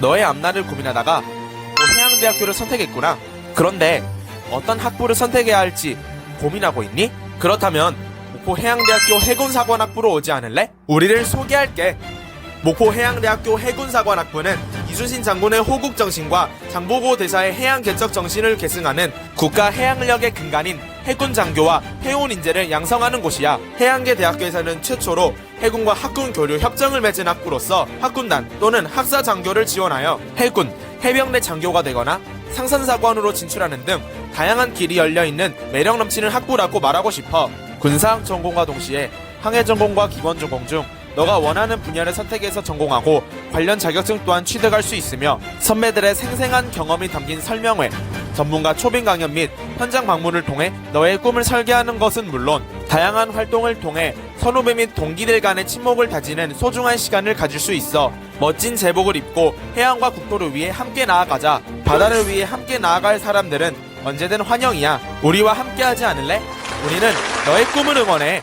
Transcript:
너의 앞날을 고민하다가 또 해양대학교를 선택했구나. 그런데 어떤 학부를 선택해야 할지 고민하고 있니? 그렇다면 목포 해양대학교 해군사관학부로 오지 않을래? 우리를 소개할게. 목포 해양대학교 해군사관학부는 이순신 장군의 호국 정신과 장보고 대사의 해양 개척 정신을 계승하는 국가 해양력의 근간인 해군 장교와 해운 인재를 양성하는 곳이야. 해양계 대학교에서는 최초로 해군과 학군 교류 협정을 맺은 학부로서 학군단 또는 학사 장교를 지원하여 해군, 해병대 장교가 되거나 상선사관으로 진출하는 등 다양한 길이 열려 있는 매력 넘치는 학부라고 말하고 싶어. 군사학 전공과 동시에 항해 전공과 기본 전공 중 너가 원하는 분야를 선택해서 전공하고 관련 자격증 또한 취득할 수 있으며 선배들의 생생한 경험이 담긴 설명회, 전문가 초빙 강연 및 현장 방문을 통해 너의 꿈을 설계하는 것은 물론 다양한 활동을 통해 선후배 및 동기들 간의 친목을 다지는 소중한 시간을 가질 수 있어 멋진 제복을 입고 해양과 국토를 위해 함께 나아가자 바다를 위해 함께 나아갈 사람들은 언제든 환영이야 우리와 함께하지 않을래? 우리는 너의 꿈을 응원해